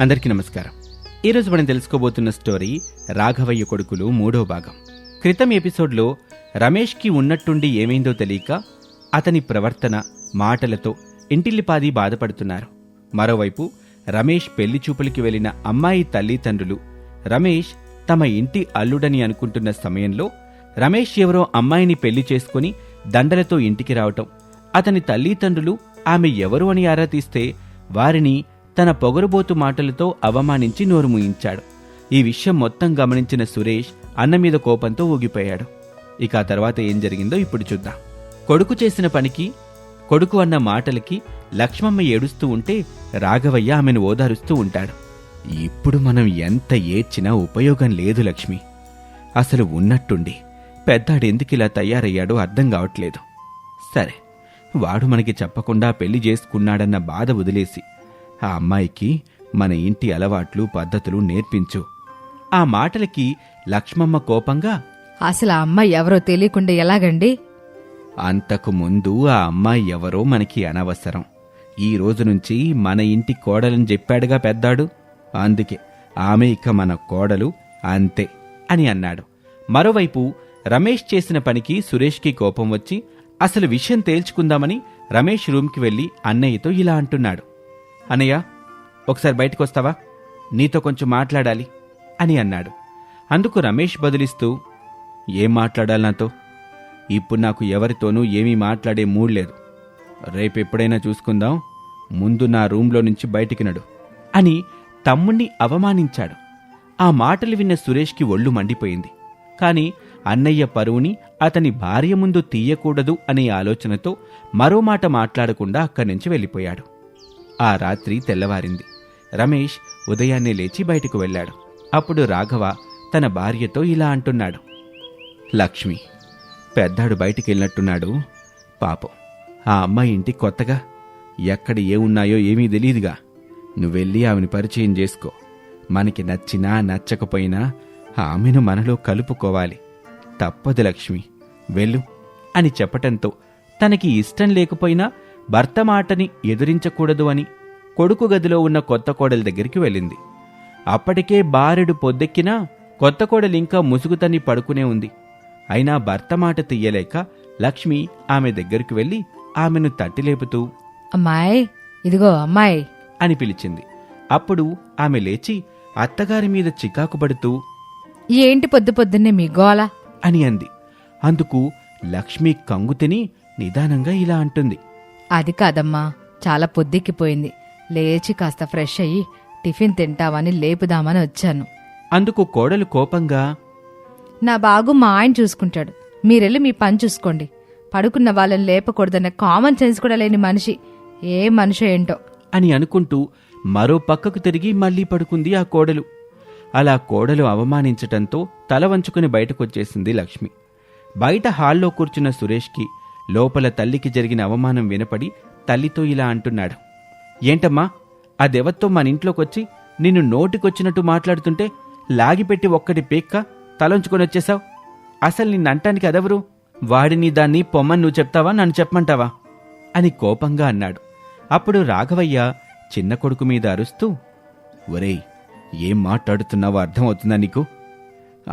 అందరికీ నమస్కారం. ఈరోజు మనం తెలుసుకోబోతున్న స్టోరీ రాఘవయ్య కొడుకులు మూడో భాగం. క్రితం ఎపిసోడ్లో రమేష్కి ఉన్నట్టుండి ఏమైందో తెలియక అతని ప్రవర్తన మాటలతో ఇంటిల్లిపాది బాధపడుతున్నారు. మరోవైపు రమేష్ పెళ్ళి చూపులకి వెళ్ళిన అమ్మాయి తల్లిదండ్రులు రమేష్ తమ ఇంటి అల్లుడని అనుకుంటున్న సమయంలో రమేష్ ఎవరో అమ్మాయిని పెళ్ళి చేసుకుని దండలతో ఇంటికి రావటం అతని తల్లిదండ్రులు ఆమె ఎవరు అని ఆరా తీస్తే వారిని తన పొగరుబోతు మాటలతో అవమానించి నోరు ముయించాడు. ఈ విషయం మొత్తం గమనించిన సురేష్ అన్న మీద కోపంతో ఊగిపోయాడు. ఇక ఆ తర్వాత ఏం జరిగిందో ఇప్పుడు చూద్దాం. కొడుకు చేసిన పనికి కొడుకు అన్న మాటలకి లక్ష్మమ్మ ఏడుస్తూ ఉంటే రాఘవయ్య ఆమెను ఓదారుస్తూ ఉంటాడు. ఇప్పుడు మనం ఎంత ఏడ్చినా ఉపయోగం లేదు లక్ష్మి. అసలు ఉన్నట్టుండి పెద్దాడు ఇలా తయారయ్యాడో అర్థం కావట్లేదు. సరే వాడు మనకి చెప్పకుండా పెళ్ళి చేసుకున్నాడన్న బాధ వదిలేసి ఆ అమ్మాయికి మన ఇంటి అలవాట్లు పద్ధతులు నేర్పించు. ఆ మాటలకి లక్ష్మమ్మ కోపంగా అసలు ఆ అమ్మాయి ఎవరో తెలియకుండా ఎలాగండి? అంతకు ముందు ఆ అమ్మాయి ఎవరో మనకి అనవసరం. ఈ రోజు నుంచి మన ఇంటి కోడలని చెప్పాడుగా పెద్దాడు. అందుకే ఆమె ఇక మన కోడలు అంతే అని అన్నాడు. మరోవైపు రమేష్ చేసిన పనికి సురేష్కి కోపం వచ్చి అసలు విషయం తేల్చుకుందామని రమేష్ రూమ్కి వెళ్ళి అన్నయ్యతో ఇలా అంటున్నాడు. అన్నయ్య ఒకసారి బయటకు వస్తావా? నీతో కొంచెం మాట్లాడాలి అని అన్నాడు. అందుకు రమేష్ బదులిస్తూ ఏం మాట్లాడాలి నాతో? ఇప్పుడు నాకు ఎవరితోనూ ఏమీ మాట్లాడే మూడ్ లేదు. రేపు ఎప్పుడైనా చూసుకుందాం. ముందు నా రూంలో నుంచి బయటికి నడు అని తమ్ముణ్ణి అవమానించాడు. ఆ మాటలు విన్న సురేష్కి ఒళ్ళు మండిపోయింది. కాని అన్నయ్య పరువుని అతని భార్య ముందు తీయకూడదు అనే ఆలోచనతో మరో మాట మాట్లాడకుండా అక్కడి నుంచి వెళ్ళిపోయాడు. ఆ రాత్రి తెల్లవారింది. రమేష్ ఉదయాన్నే లేచి బయటకు వెళ్ళాడు. అప్పుడు రాఘవ తన భార్యతో ఇలా అంటున్నాడు. లక్ష్మి పెద్దాడు బయటికి వెళ్ళినట్టున్నాడు పాపం ఆ అమ్మాయి ఇంటి కొత్తగా ఎక్కడ ఏ ఉన్నాయో ఏమీ తెలియదుగా. నువ్వెళ్ళి ఆమెను పరిచయం చేసుకో. మనకి నచ్చినా నచ్చకపోయినా ఆమెను మనలో కలుపుకోవాలి. తప్పదు లక్ష్మి వెళ్ళు అని చెప్పటంతో తనకి ఇష్టం లేకపోయినా భర్త మాటని ఎదురించకూడదు అని కొడుకు గదిలో ఉన్న కొత్త కోడలి దగ్గరికి వెళ్ళింది. అప్పటికే బారెడు పొద్దెక్కినా కొత్త కోడలు ఇంకా ముసుగుతని పడుకునే ఉంది. అయినా భర్త మాట తీయలేక లక్ష్మి ఆమె దగ్గరికి వెళ్ళి ఆమెను తట్టి లేపుతూ అమ్మాయి ఇదిగో అమ్మాయి. అని పిలిచింది. అప్పుడు ఆమె లేచి అత్తగారి మీద చికాకు పడుతూ ఏంటి పొద్దు పొద్దున్నే మీ గోల? అని అంది. అందుకు లక్ష్మి కంగు తిని నిదానంగా ఇలా అంటుంది. అది కాదమ్మా చాలా పొద్దుక్కిపోయింది లేచి కాస్త ఫ్రెష్ అయ్యి టిఫిన్ తింటావని లేపుదామని వచ్చాను. అందుకు కోడలు కోపంగా నా బాగు మా ఆయన చూసుకుంటాడు. మీరెళ్ళి మీ పని చూసుకోండి. పడుకున్న వాళ్ళని లేపకూడదన్న కామన్ సెన్స్ కూడా లేని మనిషి. ఏ మనిషి ఏంటో. అని అనుకుంటూ మరో పక్కకు తిరిగి మళ్ళీ పడుకుంది ఆ కోడలు. అలా కోడలు అవమానించటంతో తల వంచుకుని బయటకొచ్చేసింది లక్ష్మి. బయట హాల్లో కూర్చున్న సురేష్కి లోపల తల్లికి జరిగిన అవమానం వినపడి తల్లితో ఇలా అంటున్నాడు. ఏంటమ్మా అదెవత్తో మన ఇంట్లోకొచ్చి నిన్ను నోటికొచ్చినట్టు మాట్లాడుతుంటే లాగిపెట్టి ఒక్కటి పీక్క తలంచుకొని వచ్చేశావు? అసలు నిన్నంటానికి అదెవరు? వాడిని దాన్ని పొమ్మని నువ్వు చెప్తావా? నన్ను చెప్పమంటావా? అని కోపంగా అన్నాడు. అప్పుడు రాఘవయ్య చిన్న కొడుకు మీద అరుస్తూ ఒరేయ్ ఏం మాట్లాడుతున్నావో అర్థమవుతుందా నీకు?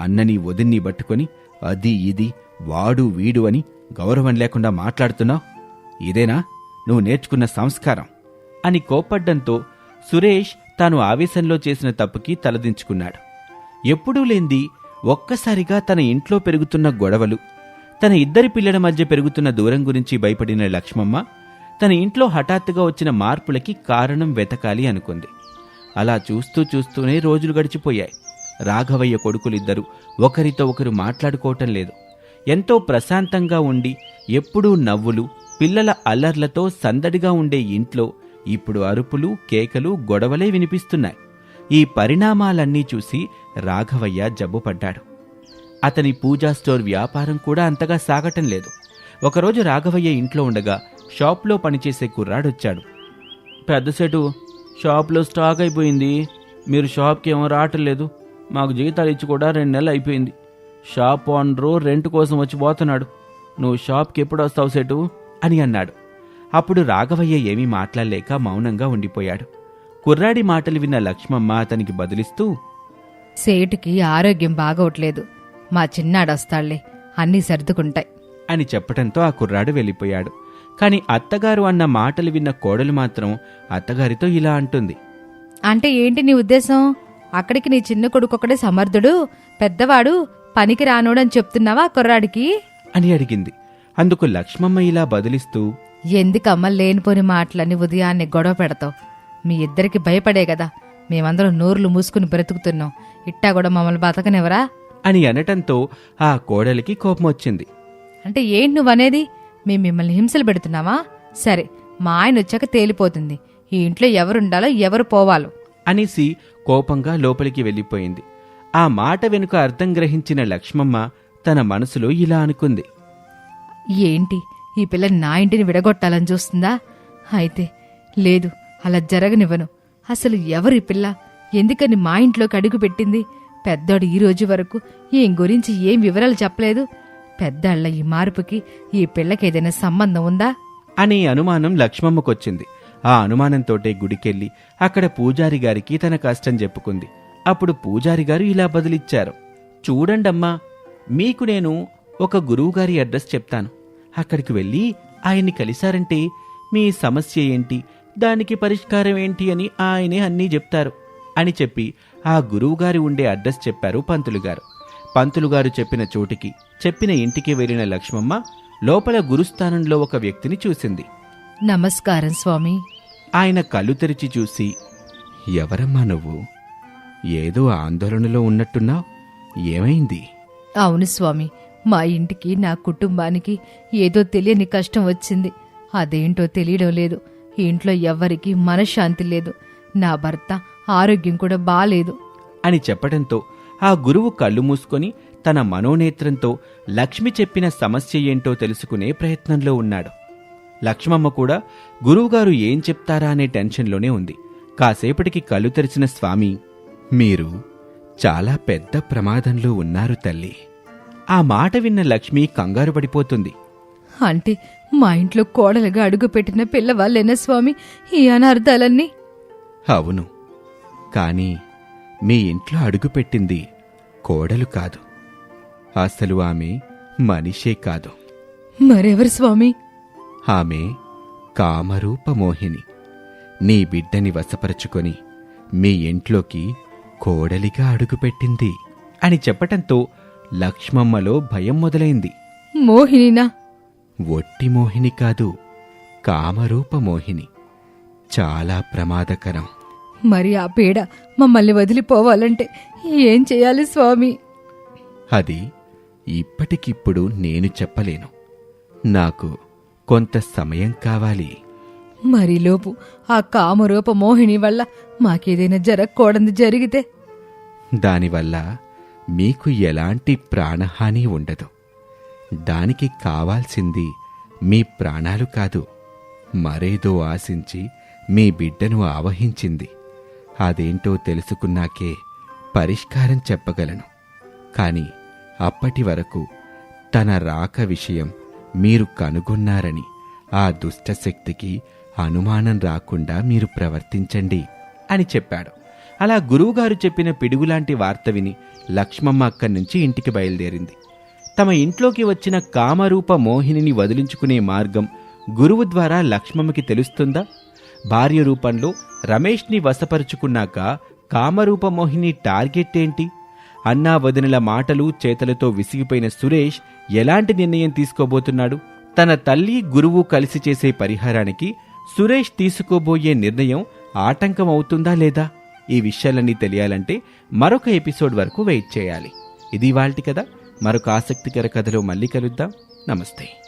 అన్నని వదిన్ని పట్టుకొని అది ఇది వాడు వీడు అని గౌరవం లేకుండా మాట్లాడుతున్నావు? ఇదేనా? నువ్వు నేర్చుకున్న సంస్కారం. అని కోప్పడ్డంతో సురేష్ తాను ఆవేశంలో చేసిన తప్పుకి తలదించుకున్నాడు. ఎప్పుడూ లేంది ఒక్కసారిగా తన ఇంట్లో పెరుగుతున్న గొడవలు తన ఇద్దరి పిల్లల మధ్య పెరుగుతున్న దూరం గురించి భయపడిన లక్ష్మమ్మ తన ఇంట్లో హఠాత్తుగా వచ్చిన మార్పులకి కారణం వెతకాలి అనుకుంది. అలా చూస్తూ చూస్తూనే రోజులు గడిచిపోయాయి. రాఘవయ్య కొడుకులిద్దరూ ఒకరితో ఒకరు మాట్లాడుకోవటం లేదు. ఎంతో ప్రశాంతంగా ఉండి ఎప్పుడూ నవ్వులు పిల్లల అల్లర్లతో సందడిగా ఉండే ఇంట్లో ఇప్పుడు అరుపులు కేకలు గొడవలే వినిపిస్తున్నాయి. ఈ పరిణామాలన్నీ చూసి రాఘవయ్య జబ్బుపడ్డాడు. అతని పూజా స్టోర్ వ్యాపారం కూడా అంతగా సాగటం లేదు. ఒకరోజు రాఘవయ్య ఇంట్లో ఉండగా షాప్లో పనిచేసే కుర్రాడొచ్చాడు. పెద్ద సెటు షాప్లో స్టాక్ అయిపోయింది. మీరు షాప్కి ఏమో రావటం లేదు. మాకు జీతాలు ఇచ్చి కూడా రెండు నెలలు అయిపోయింది. షాప్ ఓనరు రెంట్ కోసం వచ్చి పోతున్నాడు. నువ్వు షాప్కి ఎప్పుడు వస్తావు సెటు? అని అన్నాడు. అప్పుడు రాఘవయ్య ఏమీ మాట్లాడలేక మౌనంగా ఉండిపోయాడు. కుర్రాడి మాటలు విన్న లక్ష్మమ్మ అతనికి బదులిస్తూ సేటుకి ఆరోగ్యం బాగోట్లేదు. మా చిన్నాడొస్తాళ్ళే అన్నీ సర్దుకుంటాయి. అని చెప్పటంతో ఆ కుర్రాడు వెళ్ళిపోయాడు. కాని అత్తగారు అన్న మాటలు విన్న కోడలు మాత్రం అత్తగారితో ఇలా అంటుంది. అంటే ఏంటి నీ ఉద్దేశం? అక్కడికి నీ చిన్న కొడుకొక్కడే సమర్థుడు పెద్దవాడు పనికి రానోడని చెప్తున్నావా కుర్రాడికి? అని అడిగింది. అందుకు లక్ష్మమ్మ ఇలా బదులిస్తూ ఎందుకమ్మ లేనిపోని మాటలని ఉదయాన్నే గొడవ పెడతావు? మీ ఇద్దరికి భయపడే కదా. మేమందరం నోర్లు మూసుకుని బ్రతుకుతున్నాం. ఇట్టా కూడా మమ్మల్ని బతకనివరా అని అనటంతో ఆ కోడలికి కోపం వచ్చింది. అంటే ఏంటి నువ్వనేది? మేము మిమ్మల్ని హింసలు పెడుతున్నావా సరే మా ఆయన వచ్చాక తేలిపోతుంది. ఈ ఇంట్లో ఎవరుండాలో ఎవరు పోవాలో. అనేసి కోపంగా లోపలికి వెళ్ళిపోయింది. ఆ మాట వెనుక అర్థం గ్రహించిన లక్ష్మమ్మ తన మనసులో ఇలా అనుకుంది. ఏంటి ఈ పిల్ల నా ఇంటిని విడగొట్టాలని చూస్తుందా? అయితే లేదు అలా జరగనివ్వను. అసలు ఎవరు పిల్ల? ఎందుకని మా ఇంట్లోకి అడుగు పెట్టింది? పెద్దోడు ఈ రోజు వరకు ఏం గురించి ఏం వివరాలు చెప్పలేదు? పెద్దాళ్ళ ఈ మార్పుకి ఈ పిల్లకి ఏదైనా సంబంధం ఉందా? అనే అనుమానం లక్ష్మమ్మకొచ్చింది. ఆ అనుమానంతోటే గుడికెళ్ళి అక్కడ పూజారి గారికి తన కష్టం చెప్పుకుంది. అప్పుడు పూజారి గారు ఇలా బదులిచ్చారు. చూడండమ్మా మీకు నేను ఒక గురువుగారి అడ్రస్ చెప్తాను. అక్కడికి వెళ్ళి ఆయన్ని కలిశారంటే మీ సమస్య ఏంటి? దానికి పరిష్కారం ఏంటి అని ఆయనే అన్నీ చెప్తారు అని చెప్పి ఆ గురువుగారి ఉండే అడ్రస్ చెప్పారు పంతులు గారు పంతులు గారు చెప్పిన చోటికి చెప్పిన ఇంటికి వెళ్ళిన లక్ష్మమ్మ లోపల గురుస్థానంలో ఒక వ్యక్తిని చూసింది. నమస్కారం స్వామి. ఆయన కళ్ళు తెరిచి చూసి ఎవరమ్మా నువ్వు? ఏదో ఆందోళనలో ఉన్నట్టున్నావు? ఏమైంది? అవును స్వామి మా ఇంటికి నా కుటుంబానికి ఏదో తెలియని కష్టం వచ్చింది. అదేంటో తెలియడం లేదు. ఇంట్లో ఎవ్వరికీ మనశ్శాంతి లేదు. నా భర్త ఆరోగ్యం కూడా బాలేదు. అని చెప్పడంతో ఆ గురువు కళ్ళు మూసుకొని తన మనోనేత్రంతో లక్ష్మి చెప్పిన సమస్య ఏంటో తెలుసుకునే ప్రయత్నంలో ఉన్నాడు. లక్ష్మమ్మ కూడా గురువుగారు ఏం చెప్తారా అనే టెన్షన్లోనే ఉంది. కాసేపటికి కళ్ళు తెరిచిన స్వామి మీరు చాలా పెద్ద ప్రమాదంలో ఉన్నారు తల్లి. ఆ మాట విన్న లక్ష్మి కంగారు పడిపోతుంది. అంటే మా ఇంట్లో కోడలుగా అడుగుపెట్టిన పిల్లవాళ్ళేనా స్వామి? ఈ అనర్థాలన్నీ అవును. కానీ మీ ఇంట్లో అడుగుపెట్టింది కోడలు కాదు. అసలు ఆమె మనిషే కాదు. మరెవరు స్వామి? ఆమె కామరూపమోహిని నీ బిడ్డని వశపరుచుకొని మీ ఇంట్లోకి కోడలిగా అడుగుపెట్టింది అని చెప్పటంతో లక్ష్మమ్మలో భయం మొదలైంది. మోహినినా? ఒట్టి మోహిని కాదు కామరూపమోహిని చాలా ప్రమాదకరం. మరి ఆ పీడ మమ్మల్ని వదిలిపోవాలంటే ఏం చేయాలి స్వామి? అది ఇప్పటికిప్పుడు నేను చెప్పలేను. నాకు కొంత సమయం కావాలి. మరిలోపు ఆ కామరూప మోహిని వల్ల మాకేదైనా జరగకూడదు జరిగితే దానివల్ల మీకు ఎలాంటి ప్రాణహాని ఉండదు. దానికి కావాల్సింది మీ ప్రాణాలు కాదు. మరేదో ఆశించి మీ బిడ్డను ఆవహించింది. అదేంటో తెలుసుకున్నాకే పరిష్కారం చెప్పగలను. కాని అప్పటి వరకు తన రాక విషయం మీరు కనుగొన్నారని ఆ దుష్టశక్తికి అనుమానం రాకుండా మీరు ప్రవర్తించండి అని చెప్పాడు. అలా గురువుగారు చెప్పిన పిడుగులాంటి వార్త విని లక్ష్మమ్మ అక్కడి నుంచి ఇంటికి బయలుదేరింది. తమ ఇంట్లోకి వచ్చిన కామరూప మోహినిని వదిలించుకునే మార్గం గురువు ద్వారా లక్ష్మమ్మకి తెలుస్తుందా? భార్య రూపంలో రమేష్ని వశపరుచుకున్నాక కామరూప మోహిని టార్గెట్ ఏంటి? అన్నా వదినల మాటలు చేతలతో విసిగిపోయిన సురేష్ ఎలాంటి నిర్ణయం తీసుకోబోతున్నాడు? తన తల్లి గురువు కలిసి చేసే పరిహారానికి సురేష్ తీసుకోబోయే నిర్ణయం ఆటంకం అవుతుందా లేదా? ఈ విషయాలన్నీ తెలియాలంటే మరొక ఎపిసోడ్ వరకు వెయిట్ చేయాలి. ఇది వాల్టి కదా మరొక ఆసక్తికర కథలో మళ్ళీ కలుద్దాం. నమస్తే.